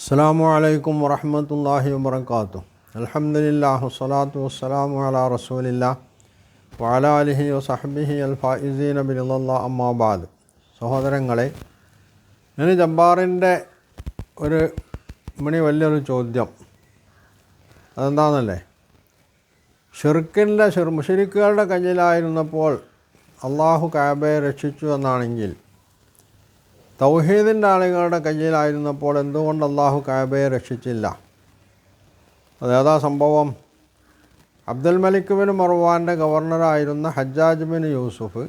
അസ്സാം അലൈക്കും വറഹമത്തല്ലാഹി വബർക്കാത്തു അലഹമുല്ലാ വസ്സലാത്തു വസ്സലാമു അലാ റസൂലില്ല വാല അലിഹി വസഹബിഹി അൽ ഫായിസീൻ ബിലുള്ള അമ്മാബാദ് സഹോദരങ്ങളെ ഞാൻ ജബ്ബാറിന്റെ ഒരു മണി വലിയൊരു ചോദ്യം. അതെന്താണെന്നല്ലേ ഷിർക്കിന്റെ ഷിർ മുഷരിക്കുകളുടെ കയ്യിലായിരുന്നപ്പോൾ അള്ളാഹു കാബയെ രക്ഷിച്ചു എന്നാണെങ്കിൽ തൗഹീദിന്റെ ആളുകളുടെ കയ്യിലായിരുന്നപ്പോൾ എന്തുകൊണ്ട് അള്ളാഹു കാബയെ രക്ഷിച്ചില്ല? അതേതാ സംഭവം? അബ്ദുൽ മലിക് ബിൻ മർവാന്റെ ഗവർണറായിരുന്ന ഹജ്ജാജ് ബിൻ യൂസുഫ്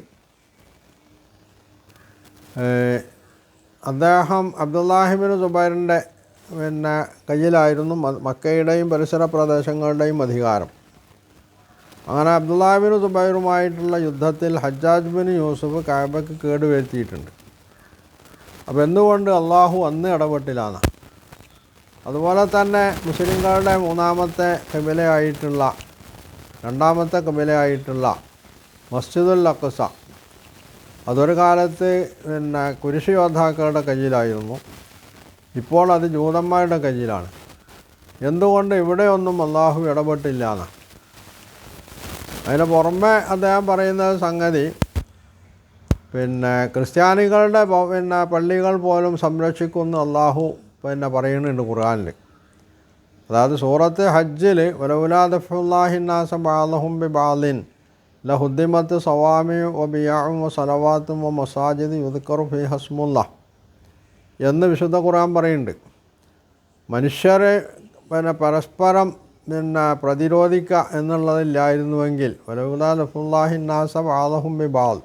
അദ്ദേഹം അബ്ദുല്ലാഹിബിൻ സുബൈറിന്റെ പിന്നെ കയ്യിലായിരുന്നു മക്കയുടെയും പരിസര പ്രദേശങ്ങളുടെയും അധികാരം. അങ്ങനെ അബ്ദുല്ലാഹിബിൻ സുബൈറുമായിട്ടുള്ള യുദ്ധത്തിൽ ഹജ്ജാജ് ബിൻ യൂസുഫ് കാബയ്ക്ക് കേടുവരുത്തിയിട്ടുണ്ട്. അപ്പോൾ എന്തുകൊണ്ട് അള്ളാഹു അന്ന് ഇടപെട്ടില്ലാന്ന്? അതുപോലെ തന്നെ മുസ്ലിങ്ങളുടെ മൂന്നാമത്തെ കബിലയായിട്ടുള്ള രണ്ടാമത്തെ കബിലയായിട്ടുള്ള മസ്ജിദുൽ അക്കുസ അതൊരു കാലത്ത് പിന്നെ കുരിശ് യോദ്ധാക്കളുടെ കയ്യിലായിരുന്നു. ഇപ്പോൾ അത് ജൂതന്മാരുടെ കയ്യിലാണ്. എന്തുകൊണ്ട് ഇവിടെയൊന്നും അള്ളാഹു ഇടപെട്ടില്ല എന്ന് അതിന് പുറമെ അദ്ദേഹം പറയുന്ന സംഗതി പിന്നെ ക്രിസ്ത്യാനികളുടെ പിന്നെ പള്ളികൾ പോലും സംരക്ഷിക്കുന്നു അള്ളാഹു പിന്നെ പറയുന്നുണ്ട് ഖുർആാനിൽ. അതായത് സൂറത്ത് ഹജ്ജിൽ വലൗലാദഫുല്ലാഹിന്നാസ ബി ബാലിൻ ലഹുദ്ദിമത്ത് സവാമി ഒ ബിയാവും ഒ സലവാത്തും ഒ മസാജിദ് യുദ്ക്കറു ഫി ഹസ്മുല്ല എന്ന് വിശുദ്ധ ഖുർആൻ പറയുന്നുണ്ട്. മനുഷ്യരെ പിന്നെ പരസ്പരം പിന്നെ പ്രതിരോധിക്കുക എന്നുള്ളതില്ലായിരുന്നുവെങ്കിൽ വലൗലാദഫുല്ലാഹിന്നാസ ബാലഹും ബി ബാൽ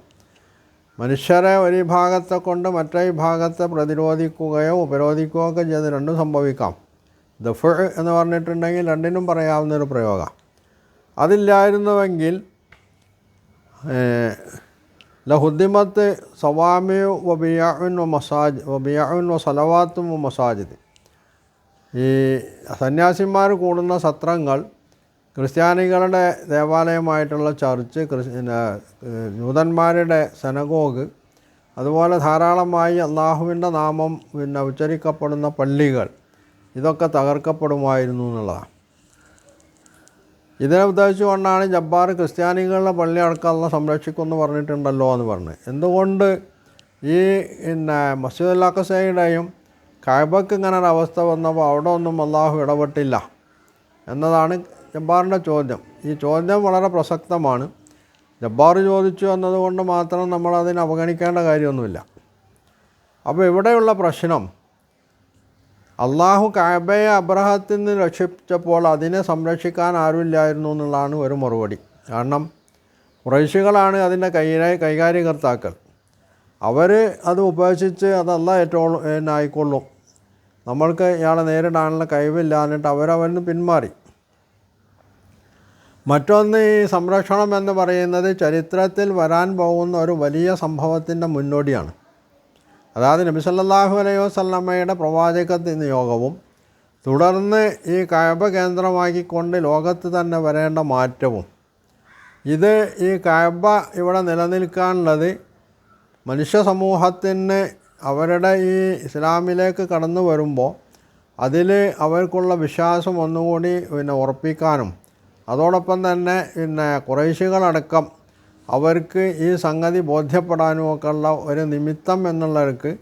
മനുഷ്യരെ ഒരു ഭാഗത്തെ കൊണ്ട് മറ്റേ ഭാഗത്തെ പ്രതിരോധിക്കുകയോ ഉപരോധിക്കുകയോ ഒക്കെ ചെയ്ത് രണ്ടും സംഭവിക്കാം. ദഫ് എന്ന് പറഞ്ഞിട്ടുണ്ടെങ്കിൽ രണ്ടിനും പറയാവുന്ന ഒരു പ്രയോഗം. അതില്ലായിരുന്നുവെങ്കിൽ ലഹുദ്ദിമത്ത് സവാമിയു വബിയാവിൻ വ മസാജ് വബിയാവിൻ വ സലവാത്തും വ മസാജിദ്. ഈ സന്യാസിമാർ കൂടുന്ന സത്രങ്ങൾ ക്രിസ്ത്യാനികളുടെ ദേവാലയമായിട്ടുള്ള ചർച്ച് പിന്നെ, ജൂതന്മാരുടെ സെനഗോഗ് അതുപോലെ ധാരാളമായി അള്ളാഹുവിന്റെ നാമം പിന്നെ ഉച്ചരിക്കപ്പെടുന്ന പള്ളികൾ ഇതൊക്കെ തകർക്കപ്പെടുമായിരുന്നു എന്നുള്ളതാണ്. ഇതിനെ ഉദ്ദേശിച്ചുകൊണ്ടാണ് ജബ്ബാർ ക്രിസ്ത്യാനികളുടെ പള്ളി അടക്കമുള്ള സംരക്ഷിക്കുമെന്ന് പറഞ്ഞിട്ടുണ്ടല്ലോ എന്ന് പറഞ്ഞ്. എന്തുകൊണ്ട് ഈ പിന്നെ മസ്ജിദ് അല്ലാഖസയുടെയും കായബക്ക് ഇങ്ങനെ ഒരു അവസ്ഥ വന്നപ്പോൾ അവിടെ ഒന്നും അള്ളാഹു ഇടപെട്ടില്ല എന്നതാണ് ജബ്ബാറിന്റെ ചോദ്യം. ഈ ചോദ്യം വളരെ പ്രസക്തമാണ്. ജബ്ബാർ ചോദിച്ചു എന്നതുകൊണ്ട് മാത്രം നമ്മൾ അതിനെ അവഗണിക്കേണ്ട കാര്യമൊന്നുമില്ല. അപ്പോൾ ഇവിടെയുള്ള പ്രശ്നം അള്ളാഹു കാബയെ അബ്രഹത്തിൽ നിന്ന് രക്ഷിച്ചപ്പോൾ അതിനെ സംരക്ഷിക്കാൻ ആരുമില്ലായിരുന്നു എന്നുള്ളതാണ് ഒരു മറുപടി. കാരണം കുറേശികളാണ് അതിന്റെ കൈരെ കൈകാര്യകർത്താക്കൾ. അവർ അത് ഉപേക്ഷിച്ച് അതല്ല ഏറ്റവും ആയിക്കൊള്ളും നമ്മൾക്ക് ഇയാളെ നേരിടാനുള്ള കഴിവില്ല എന്നിട്ട് അവരവന് പിന്മാറി. മറ്റൊന്ന് ഈ സംരക്ഷണം എന്ന് പറയുന്നത് ചരിത്രത്തിൽ വരാൻ പോകുന്ന ഒരു വലിയ സംഭവത്തിന്റെ മുന്നോടിയാണ്. അതായത് നബി സല്ലല്ലാഹു അലൈഹി വസല്ലമ്മയുടെ പ്രവാചക നിയോഗവും തുടർന്ന് ഈ കഴബ കേന്ദ്രമാക്കിക്കൊണ്ട് ലോകത്ത് തന്നെ വരേണ്ട മാറ്റവും. ഇത് ഈ കഴബ ഇവിടെ നിലനിൽക്കാനുള്ളത് മനുഷ്യ സമൂഹത്തിന് അവരുടെ ഈ ഇസ്ലാമിലേക്ക് കടന്നു വരുമ്പോൾ അതിൽ അവർക്കുള്ള വിശ്വാസം ഒന്നുകൂടി പിന്നെ ഉറപ്പിക്കാനും അതോടൊപ്പം തന്നെ പിന്നെ കുറേശികളടക്കം അവർക്ക് ഈ സംഗതി ബോധ്യപ്പെടാനും ഒക്കെ ഉള്ള ഒരു നിമിത്തം എന്നുള്ളവർക്ക്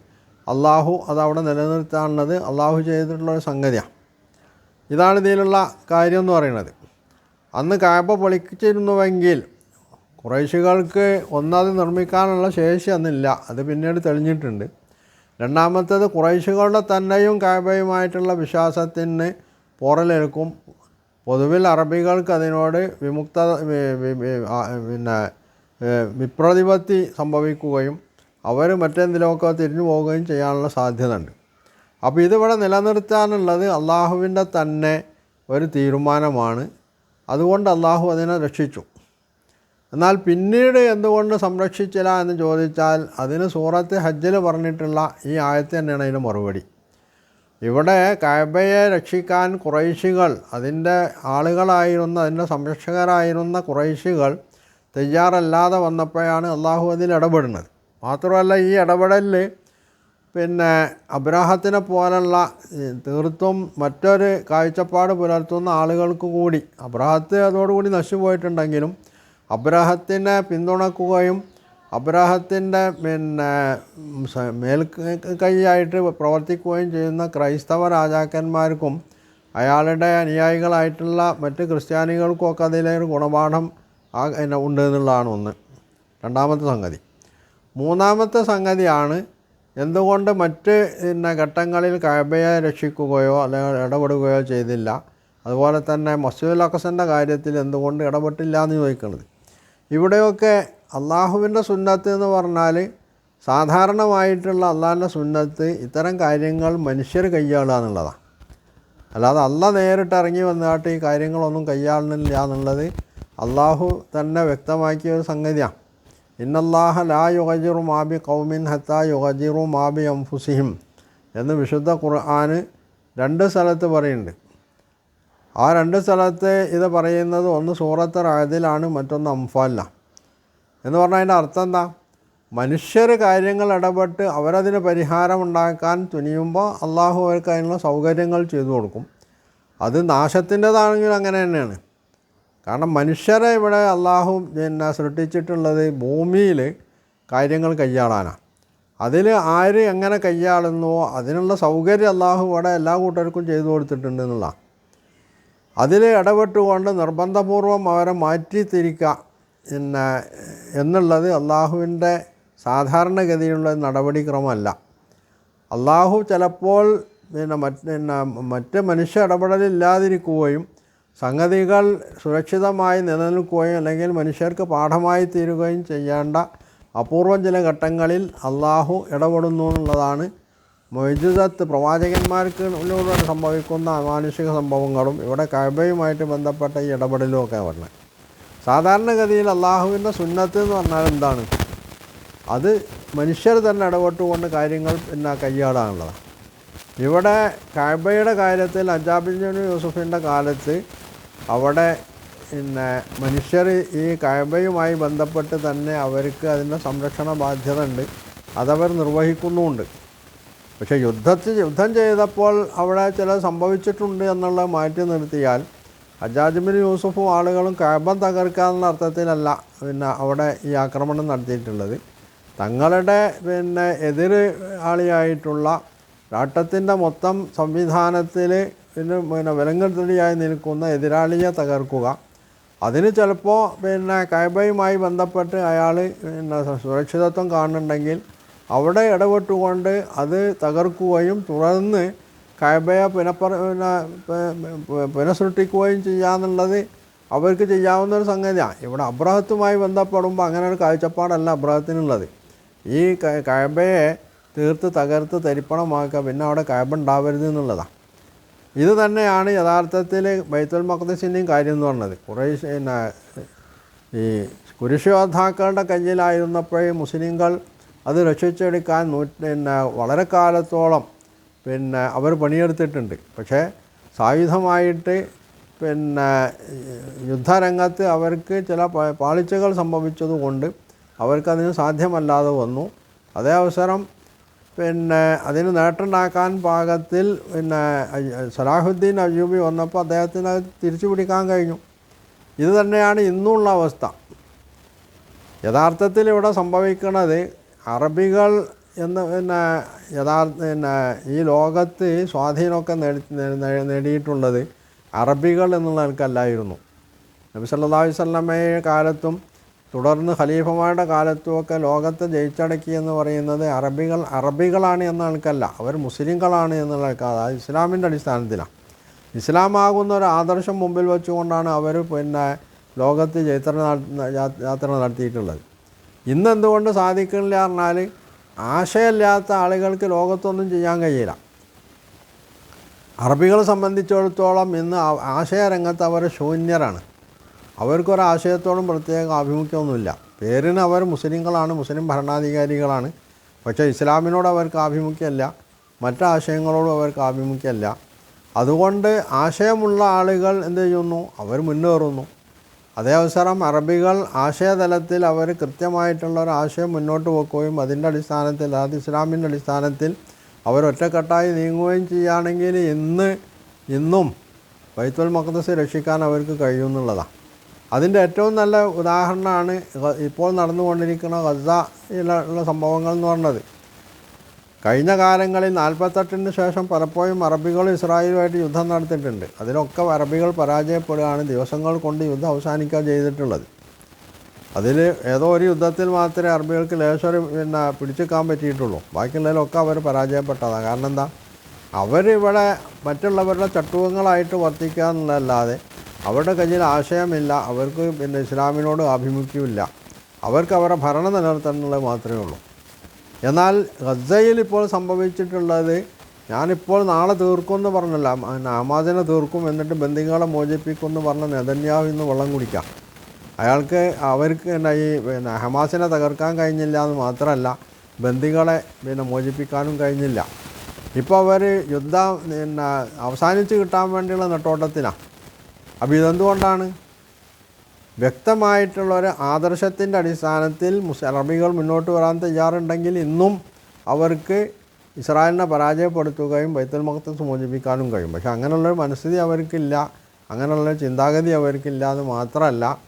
അള്ളാഹു അതവിടെ നിലനിർത്താനുള്ളത് അള്ളാഹു ചെയ്തിട്ടുള്ള ഒരു സംഗതിയാണ്. ഇതാണ് ഇതിലുള്ള കാര്യം എന്ന് പറയുന്നത്. അന്ന് കായപ്പ പൊളിച്ചിരുന്നുവെങ്കിൽ കുറേശികൾക്ക് ഒന്നത് നിർമ്മിക്കാനുള്ള ശേഷി അന്നില്ല. അത് പിന്നീട് തെളിഞ്ഞിട്ടുണ്ട്. രണ്ടാമത്തേത് കുറേശികളുടെ തന്നെയും കായബയുമായിട്ടുള്ള വിശ്വാസത്തിന് പോറലേൽക്കും. പൊതുവിൽ അറബികൾക്ക് അതിനോട് വിമുക്ത പിന്നെ വിപ്രതിപത്തി സംഭവിക്കുകയും അവർ മറ്റെന്തിലുമൊക്കെ തിരിഞ്ഞു പോവുകയും ചെയ്യാനുള്ള സാധ്യത ഉണ്ട് അപ്പോൾ ഇതിവിടെ നിലനിർത്താനുള്ളത് അള്ളാഹുവിന്റെ തന്നെ ഒരു തീരുമാനമാണ്. അതുകൊണ്ട് അള്ളാഹു അതിനെ രക്ഷിച്ചു. എന്നാൽ പിന്നീട് എന്തുകൊണ്ട് സംരക്ഷിച്ചില്ല എന്ന് ചോദിച്ചാൽ അതിന് സൂറത്ത് ഹജ്ജിൽ പറഞ്ഞിട്ടുള്ള ഈ ആയത്ത് തന്നെയാണ് അതിന് മറുപടി. ഇവിടെ കാബയെ രക്ഷിക്കാൻ കുറൈശികൾ അതിന്റെ ആളുകളായിരുന്ന അതിന്റെ സംരക്ഷകരായിരുന്ന കുറൈശികൾ തയ്യാറല്ലാതെ വന്നപ്പോഴാണ് അള്ളാഹു അതിൽ ഇടപെടുന്നത്. മാത്രമല്ല ഈ ഇടപെടലിൽ പിന്നെ അബ്രാഹത്തിനെ പോലുള്ള തീർത്തും മറ്റൊരു കാഴ്ചപ്പാട് പുലർത്തുന്ന ആളുകൾക്ക് കൂടി അബ്രാഹത്ത് അതോടുകൂടി നശിച്ചു പോയിട്ടുണ്ടെങ്കിലും അബ്രാഹത്തിനെ പിന്തുണക്കുകയും അബ്രാഹത്തിന്റെ പിന്നെ മേൽ കൈയായിട്ട് പ്രവർത്തിക്കുകയും ചെയ്യുന്ന ക്രൈസ്തവ രാജാക്കന്മാർക്കും അയാളുടെ അനുയായികളായിട്ടുള്ള മറ്റ് ക്രിസ്ത്യാനികൾക്കൊക്കെ അതിലൊരു ഗുണപാഠം ആ പിന്നെ ഉണ്ട് എന്നുള്ളതാണ് ഒന്ന്. രണ്ടാമത്തെ സംഗതി. മൂന്നാമത്തെ സംഗതിയാണ് എന്തുകൊണ്ട് മറ്റ് പിന്നെ ഘട്ടങ്ങളിൽ കബയെ രക്ഷിക്കുകയോ അല്ലെങ്കിൽ ഇടപെടുകയോ ചെയ്തില്ല. അതുപോലെ തന്നെ മസ്ജിദുൽ അഖസന്റെ കാര്യത്തിൽ എന്തുകൊണ്ട് ഇടപെട്ടില്ല എന്ന് ചോദിക്കുന്നത്. ഇവിടെയൊക്കെ അള്ളാഹുവിന്റെ സുന്നത്ത് എന്ന് പറഞ്ഞാൽ സാധാരണമായിട്ടുള്ള അള്ളാഹിന്റെ സുന്നത്ത് ഇത്തരം കാര്യങ്ങൾ മനുഷ്യർ കൈയാളുക എന്നുള്ളതാണ്. അല്ലാതെ അല്ല നേരിട്ട് ഇറങ്ങി വന്നിട്ട് ഈ കാര്യങ്ങളൊന്നും കൈയാളുന്നില്ല എന്നുള്ളത് അള്ളാഹു തന്നെ വ്യക്തമാക്കിയ ഒരു സംഗതിയാണ്. ഇന്നല്ലാഹ ലാ യുഗജിറു മാബി കൗമിൻ ഹത്ത യുഗജിറു മാബി അംഫുസിഹിം എന്ന് വിശുദ്ധ ഖുർആൻ രണ്ട് സ്ഥലത്ത് പറയുന്നുണ്ട്. ആ രണ്ട് സ്ഥലത്ത് ഇത് പറയുന്നത് ഒന്ന് സൂറത്ത് റായതിലാണ് മറ്റൊന്ന് അംഫാലിലാണ്. എന്ന് പറഞ്ഞാൽ അതിന്റെ അർത്ഥം എന്താ? മനുഷ്യർ കാര്യങ്ങൾ ഇടപെട്ട് അവരതിന് പരിഹാരം ഉണ്ടാക്കാൻ തുനിയുമ്പോൾ അള്ളാഹു അവർക്ക് അതിനുള്ള സൗകര്യങ്ങൾ ചെയ്തു കൊടുക്കും. അത് നാശത്തിന്റെതാണെങ്കിലും അങ്ങനെ തന്നെയാണ്. കാരണം മനുഷ്യരെ ഇവിടെ അള്ളാഹു പിന്നെ സൃഷ്ടിച്ചിട്ടുള്ളത് ഭൂമിയിൽ കാര്യങ്ങൾ കൈയാളാനാണ് അതിൽ ആര് എങ്ങനെ കൈയാളുന്നുവോ അതിനുള്ള സൗകര്യം അള്ളാഹു ഇവിടെ എല്ലാ കൂട്ടർക്കും ചെയ്തു കൊടുത്തിട്ടുണ്ട് എന്നുള്ളതാണ് അതിൽ ഇടപെട്ടുകൊണ്ട് നിർബന്ധപൂർവം അവരെ മാറ്റി തിരിക്കുക പിന്നെ എന്നുള്ളത് അള്ളാഹുവിന്റെ സാധാരണഗതിയിലുള്ള നടപടിക്രമമല്ല. അള്ളാഹു ചിലപ്പോൾ പിന്നെ മറ്റ് പിന്നെ മറ്റ് മനുഷ്യ ഇടപെടലില്ലാതിരിക്കുകയും സംഗതികൾ സുരക്ഷിതമായി നിലനിൽക്കുകയും അല്ലെങ്കിൽ മനുഷ്യർക്ക് പാഠമായി തീരുകയും ചെയ്യേണ്ട അപൂർവം ചില ഘട്ടങ്ങളിൽ അള്ളാഹു ഇടപെടുന്നു എന്നുള്ളതാണ് മൊയ്ജുദത്ത് പ്രവാചകന്മാർക്ക് ഉള്ളിലൂടെ സംഭവിക്കുന്ന മാനുഷിക സംഭവങ്ങളും ഇവിടെ കഴബയുമായിട്ട് ബന്ധപ്പെട്ട ഈ ഇടപെടലും ഒക്കെ പറഞ്ഞത്. സാധാരണഗതിയിൽ അള്ളാഹുവിന്റെ സുന്നത്ത് എന്ന് പറഞ്ഞാൽ എന്താണ്? അത് മനുഷ്യർ തന്നെ ഇടപെട്ടുകൊണ്ട് കാര്യങ്ങൾ പിന്നെ കൈയാടാനുള്ളതാണ് ഇവിടെ കഅബയുടെ കാര്യത്തിൽ അജാബിൻ യൂസുഫിന്റെ കാലത്ത് അവിടെ പിന്നെ മനുഷ്യർ ഈ കഅബയുമായി ബന്ധപ്പെട്ട് തന്നെ അവർക്ക് അതിന്റെ സംരക്ഷണ ബാധ്യത ഉണ്ട് അതവർ നിർവഹിക്കുന്നുമുണ്ട്. പക്ഷേ യുദ്ധത്തിൽ യുദ്ധം ചെയ്തപ്പോൾ അവിടെ ചില സംഭവിച്ചിട്ടുണ്ട് എന്നുള്ളത് മാറ്റി നിർത്തിയാൽ അജാജിബിൻ യൂസുഫും ആളുകളും കഅബം തകർക്കുക എന്നുള്ള അർത്ഥത്തിലല്ല പിന്നെ അവിടെ ഈ ആക്രമണം നടത്തിയിട്ടുള്ളത്. തങ്ങളുടെ പിന്നെ എതിരാളിയായിട്ടുള്ള രാട്ടത്തിന്റെ മൊത്തം സംവിധാനത്തിൽ പിന്നെ പിന്നെ വിലങ്ങൽത്തടിയായി നിൽക്കുന്ന എതിരാളിയെ തകർക്കുക. അതിന് ചിലപ്പോൾ പിന്നെ കൈബയുമായി ബന്ധപ്പെട്ട് അയാൾ പിന്നെ സുരക്ഷിതത്വം കാണുന്നുണ്ടെങ്കിൽ അവിടെ ഇടപെട്ടുകൊണ്ട് അത് തകർക്കുകയും തുടർന്ന് കൈബയെ പുനഃപ്പറ പിന്നെ പുനഃസൃഷ്ടിക്കുകയും ചെയ്യാന്നുള്ളത് അവർക്ക് ചെയ്യാവുന്ന ഒരു സംഗതിയാണ് ഇവിടെ അബ്രഹത്തുമായി ബന്ധപ്പെടുമ്പോൾ അങ്ങനെ ഒരു കാഴ്ചപ്പാടല്ല അബ്രഹത്തിനുള്ളത്. ഈ ക- കഅബയെ തീർത്ത് തകർത്ത് തരിപ്പണമാക്കുക പിന്നെ അവിടെ കഅബ ഉണ്ടാവരുത് എന്നുള്ളതാണ് ഇത് തന്നെയാണ് യഥാർത്ഥത്തിൽ ബൈത്തുൽ മക്തസിന്റെയും കാര്യം എന്ന് പറഞ്ഞത്. കുറേ പിന്നെ ഈ കുരിശോദ്ധാക്കളുടെ കയ്യിലായിരുന്നപ്പോഴേ മുസ്ലിങ്ങൾ അത് രക്ഷിച്ചെടുക്കാൻ നൂറ്റി പിന്നെ വളരെ കാലത്തോളം പിന്നെ അവർ പണിയെടുത്തിട്ടുണ്ട്. പക്ഷേ സായുധമായിട്ട് പിന്നെ യുദ്ധരംഗത്ത് അവർക്ക് ചില പാളിച്ചകൾ സംഭവിച്ചതുകൊണ്ട് അവർക്കതിന് സാധ്യമല്ലാതെ വന്നു. അതേ അവസരം പിന്നെ അതിന് നേട്ടമുണ്ടാക്കാൻ പാകത്തിൽ പിന്നെ സലാഹുദ്ദീൻ അയ്യൂബി വന്നപ്പോൾ അദ്ദേഹത്തിന് അത് തിരിച്ചു പിടിക്കാൻ കഴിഞ്ഞു. ഇത് തന്നെയാണ് ഇന്നുള്ള അവസ്ഥ. യഥാർത്ഥത്തിൽ ഇവിടെ സംഭവിക്കുന്നത് അറബികൾ എന്ന് പിന്നെ യഥാർത്ഥ പിന്നെ ഈ ലോകത്ത് സ്വാധീനമൊക്കെ നേടി നേടിയിട്ടുള്ളത് അറബികൾ എന്നുള്ള നിലക്കല്ലായിരുന്നു നബി സല്ലല്ലാഹു അലൈഹി വസല്ലമയുടെ കാലത്തും തുടർന്ന് ഖലീഫമാരുടെ കാലത്തുമൊക്കെ ലോകത്തെ ജയിച്ചടക്കി എന്ന് പറയുന്നത് അറബികൾ അറബികളാണ് എന്ന ആൾക്കല്ല അവർ മുസ്ലിങ്ങളാണ് എന്നുള്ള ആൾക്കാർ അതായത് ഇസ്ലാമിന്റെ അടിസ്ഥാനത്തിലാണ്. ഇസ്ലാമാകുന്ന ഒരു ആദർശം മുമ്പിൽ വെച്ചുകൊണ്ടാണ് അവർ പിന്നെ ലോകത്ത് ചൈത്ര യാത്ര നടത്തിയിട്ടുള്ളത്. ഇന്ന് എന്തുകൊണ്ട് സാധിക്കുന്നില്ല പറഞ്ഞാൽ ആശയമില്ലാത്ത ആളുകൾക്ക് ലോകത്തൊന്നും ചെയ്യാൻ കഴിയില്ല. അറബികളെ സംബന്ധിച്ചിടത്തോളം ഇന്ന് ആശയരംഗത്ത് അവർ ശൂന്യരാണ്. അവർക്കൊരാശയത്തോടും പ്രത്യേക ആഭിമുഖ്യമൊന്നുമില്ല. പേരിന് അവർ മുസ്ലിങ്ങളാണ് മുസ്ലിം ഭരണാധികാരികളാണ്. പക്ഷേ ഇസ്ലാമിനോട് അവർക്ക് ആഭിമുഖ്യമല്ല മറ്റാശയങ്ങളോടും അവർക്ക് ആഭിമുഖ്യമല്ല. അതുകൊണ്ട് ആശയമുള്ള ആളുകൾ എന്ത് ചെയ്യുന്നു? അവർ മുന്നേറുന്നു. അതേ അവസരം അറബികൾ ആശയതലത്തിൽ അവർ കൃത്യമായിട്ടുള്ള ഒരു ആശയം മുന്നോട്ട് പോക്കുകയും അതിന്റെ അടിസ്ഥാനത്തിൽ അതായത് ഇസ്ലാമിന്റെ അടിസ്ഥാനത്തിൽ അവരൊറ്റക്കെട്ടായി നീങ്ങുകയും ചെയ്യുകയാണെങ്കിൽ ഇന്ന് ഇന്നും ബൈത്തുൽ മഖദസ് രക്ഷിക്കാൻ അവർക്ക് കഴിയുമെന്നുള്ളതാണ്. അതിന്റെ ഏറ്റവും നല്ല ഉദാഹരണമാണ് ഇപ്പോൾ നടന്നുകൊണ്ടിരിക്കുന്ന ഗസയിലുള്ള സംഭവങ്ങൾ എന്ന് പറഞ്ഞത്. കഴിഞ്ഞ കാലങ്ങളിൽ നാൽപ്പത്തെട്ടിന് ശേഷം പലപ്പോഴും അറബികൾ ഇസ്രായേലുമായിട്ട് യുദ്ധം നടത്തിയിട്ടുണ്ട്. അതിലൊക്കെ അറബികൾ പരാജയപ്പെടുകയാണ് ദിവസങ്ങൾ കൊണ്ട് യുദ്ധം അവസാനിക്കുക ചെയ്തിട്ടുള്ളത്. അതിൽ ഏതോ ഒരു യുദ്ധത്തിൽ മാത്രമേ അറബികൾക്ക് ലേശം പിന്നെ പിടിച്ചെക്കാൻ പറ്റിയിട്ടുള്ളൂ. ബാക്കിയുള്ളതിലൊക്കെ അവർ പരാജയപ്പെട്ടതാണ്. കാരണം എന്താ? അവരിവിടെ മറ്റുള്ളവരുടെ ചട്ടുവങ്ങളായിട്ട് വർത്തിക്കുക എന്നുള്ളതല്ലാതെ അവരുടെ കയ്യിൽ ആശയമില്ല. അവർക്ക് പിന്നെ ഇസ്ലാമിനോട് ആഭിമുഖ്യമില്ല. അവർക്ക് അവരുടെ ഭരണം നിലനിർത്തണമെന്നുള്ളത് മാത്രമേ ഉള്ളൂ. എന്നാൽ ഗസയിൽ ഇപ്പോൾ സംഭവിച്ചിട്ടുള്ളത് ഞാനിപ്പോൾ നാളെ തീർക്കും എന്ന് പറഞ്ഞല്ല ആമാദിനെ തീർക്കും എന്നിട്ട് ബന്ധുങ്ങളെ മോചിപ്പിക്കും എന്ന് പറഞ്ഞ നെതന്യാവ് ഇന്ന് വെള്ളം കുടിക്കാം. അയാൾക്ക് അവർക്ക് പിന്നെ ഈ പിന്നെ ഹമാസിനെ തകർക്കാൻ കഴിഞ്ഞില്ല എന്ന് മാത്രമല്ല ബന്ദികളെ പിന്നെ മോചിപ്പിക്കാനും കഴിഞ്ഞില്ല. ഇപ്പോൾ അവർ യുദ്ധം പിന്നെ അവസാനിച്ച് കിട്ടാൻ വേണ്ടിയുള്ള നെട്ടോട്ടത്തിനാണ് അപ്പോൾ ഇതെന്തുകൊണ്ടാണ്? വ്യക്തമായിട്ടുള്ള ഒരു ആദർശത്തിന്റെ അടിസ്ഥാനത്തിൽ മുസ് അറബികൾ മുന്നോട്ട് വരാൻ തയ്യാറുണ്ടെങ്കിൽ ഇന്നും അവർക്ക് ഇസ്രായേലിനെ പരാജയപ്പെടുത്തുകയും ബൈത്തുൽ മഖത്തസ് മോചിപ്പിക്കാനും കഴിയും. പക്ഷെ അങ്ങനെയുള്ളൊരു മനസ്ഥിതി അവർക്കില്ല അങ്ങനെയുള്ളൊരു ചിന്താഗതി അവർക്കില്ല എന്ന് മാത്രമല്ല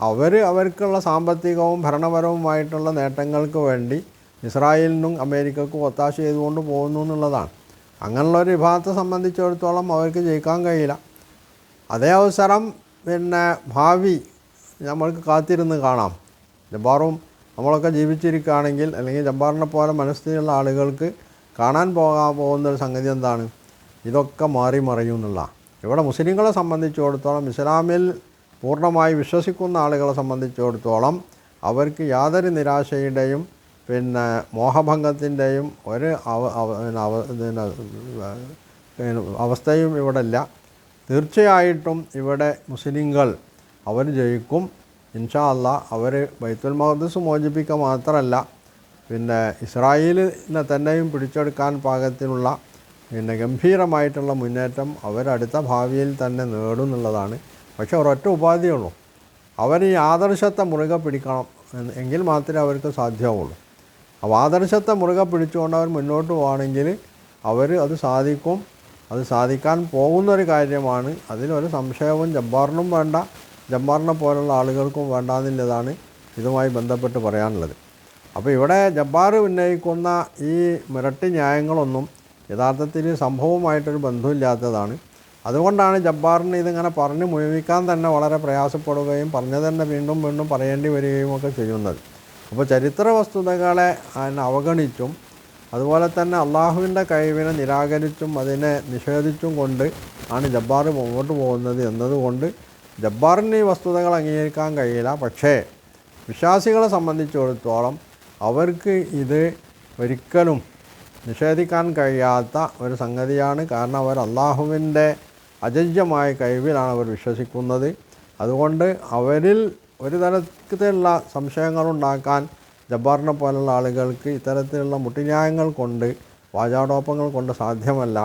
അവർ അവർക്കുള്ള സാമ്പത്തികവും ഭരണപരവുമായിട്ടുള്ള നേട്ടങ്ങൾക്ക് വേണ്ടി ഇസ്രായേലിനും അമേരിക്കക്കും ഒത്താശ ചെയ്തുകൊണ്ട് പോകുന്നു എന്നുള്ളതാണ്. അങ്ങനെയുള്ള ഒരു വിഭാഗത്തെ സംബന്ധിച്ചിടത്തോളം അവർക്ക് ജയിക്കാൻ കഴിയില്ല. അതേ അവസരം പിന്നെ ഭാവി നമ്മൾക്ക് കാത്തിരുന്ന് കാണാം. ജബ്ബാറും നമ്മളൊക്കെ ജീവിച്ചിരിക്കുകയാണെങ്കിൽ അല്ലെങ്കിൽ ജബ്ബാറിനെ പോലെ മനസ്സിലുള്ള ആളുകൾക്ക് കാണാൻ പോകാൻ പോകുന്ന ഒരു സംഗതി എന്താണ്? ഇതൊക്കെ മാറി മറിയും എന്നുള്ള. ഇവിടെ മുസ്ലിങ്ങളെ സംബന്ധിച്ചിടത്തോളം ഇസ്ലാമിൽ പൂർണമായി വിശ്വസിക്കുന്ന ആളുകളെ സംബന്ധിച്ചിടത്തോളം അവർക്ക് യാതൊരു നിരാശയുടെയും പിന്നെ മോഹഭംഗത്തിന്റെയും ഒരു അവസ്ഥയും ഇവിടെ ഇല്ല. തീർച്ചയായിട്ടും ഇവിടെ മുസ്ലിങ്ങൾ അവർ ജയിക്കും. ഇൻഷാ അല്ല അവർ ബൈത്തുൽ മഹദസ് മോചിപ്പിക്കുക മാത്രമല്ല പിന്നെ ഇസ്രായേലിനെ തന്നെയും പിടിച്ചെടുക്കാൻ പാകത്തിനുള്ള പിന്നെ ഗംഭീരമായിട്ടുള്ള മുന്നേറ്റം അവരടുത്ത ഭാവിയിൽ തന്നെ നേടും എന്നുള്ളതാണ്. പക്ഷേ ഒരൊറ്റ ഉപാധിയുള്ളൂ അവർ ഈ ആദർശത്തെ മുറുകെ പിടിക്കണം എങ്കിൽ മാത്രമേ അവർക്ക് സാധ്യമാവുള്ളൂ. അപ്പോൾ ആദർശത്തെ മുറുകെ പിടിച്ചുകൊണ്ട് അവർ മുന്നോട്ട് പോവുകയാണെങ്കിൽ അവർ അത് സാധിക്കും. അത് സാധിക്കാൻ പോകുന്നൊരു കാര്യമാണ്. അതിലൊരു സംശയവും ജബ്ബാറിനും വേണ്ട. ജബ്ബാറിനെ പോലുള്ള ആളുകൾക്കും വേണ്ടാന്നുള്ളതാണ് ഇതുമായി ബന്ധപ്പെട്ട് പറയാനുള്ളത്. അപ്പോൾ ഇവിടെ ജബ്ബാർ ഉന്നയിക്കുന്ന ഈ മിരട്ടി ന്യായങ്ങളൊന്നും യഥാർത്ഥത്തിൽ സംഭവമായിട്ടൊരു ബന്ധമില്ലാത്തതാണ്. അതുകൊണ്ടാണ് ജബ്ബാറിന് ഇതിങ്ങനെ പറഞ്ഞ് മുഴുവിക്കാൻ തന്നെ വളരെ പ്രയാസപ്പെടുകയും പറഞ്ഞു തന്നെ വീണ്ടും വീണ്ടും പറയേണ്ടി വരികയും ഒക്കെ ചെയ്യുന്നത്. അപ്പോൾ ചരിത്ര വസ്തുതകളെ അവഗണിച്ചും അതുപോലെ തന്നെ അള്ളാഹുവിന്റെ കഴിവിനെ നിരാകരിച്ചും അതിനെ നിഷേധിച്ചും കൊണ്ട് ആണ് ജബ്ബാർ മുമ്പോട്ട് പോകുന്നത് എന്നതുകൊണ്ട് ജബ്ബാറിന് ഈ വസ്തുതകൾ അംഗീകരിക്കാൻ കഴിയില്ല. പക്ഷേ വിശ്വാസികളെ സംബന്ധിച്ചിടത്തോളം അവർക്ക് ഇത് ഒരിക്കലും നിഷേധിക്കാൻ കഴിയാത്ത ഒരു സംഗതിയാണ്. കാരണം അവർ അള്ളാഹുവിന്റെ അജയ്യമായ കഴിവിലാണ് അവർ വിശ്വസിക്കുന്നത്. അതുകൊണ്ട് അവരിൽ ഒരു തരത്തിലുള്ള സംശയങ്ങളുണ്ടാക്കാൻ ജബ്ബാറിനെ പോലുള്ള ആളുകൾക്ക് ഇത്തരത്തിലുള്ള മുട്ടിന്യായങ്ങൾ കൊണ്ട് വാചാടോപ്പങ്ങൾ കൊണ്ട് സാധ്യമല്ല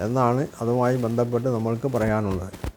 എന്നാണ് അതുമായി ബന്ധപ്പെട്ട് നമ്മൾക്ക് പറയാനുള്ളത്.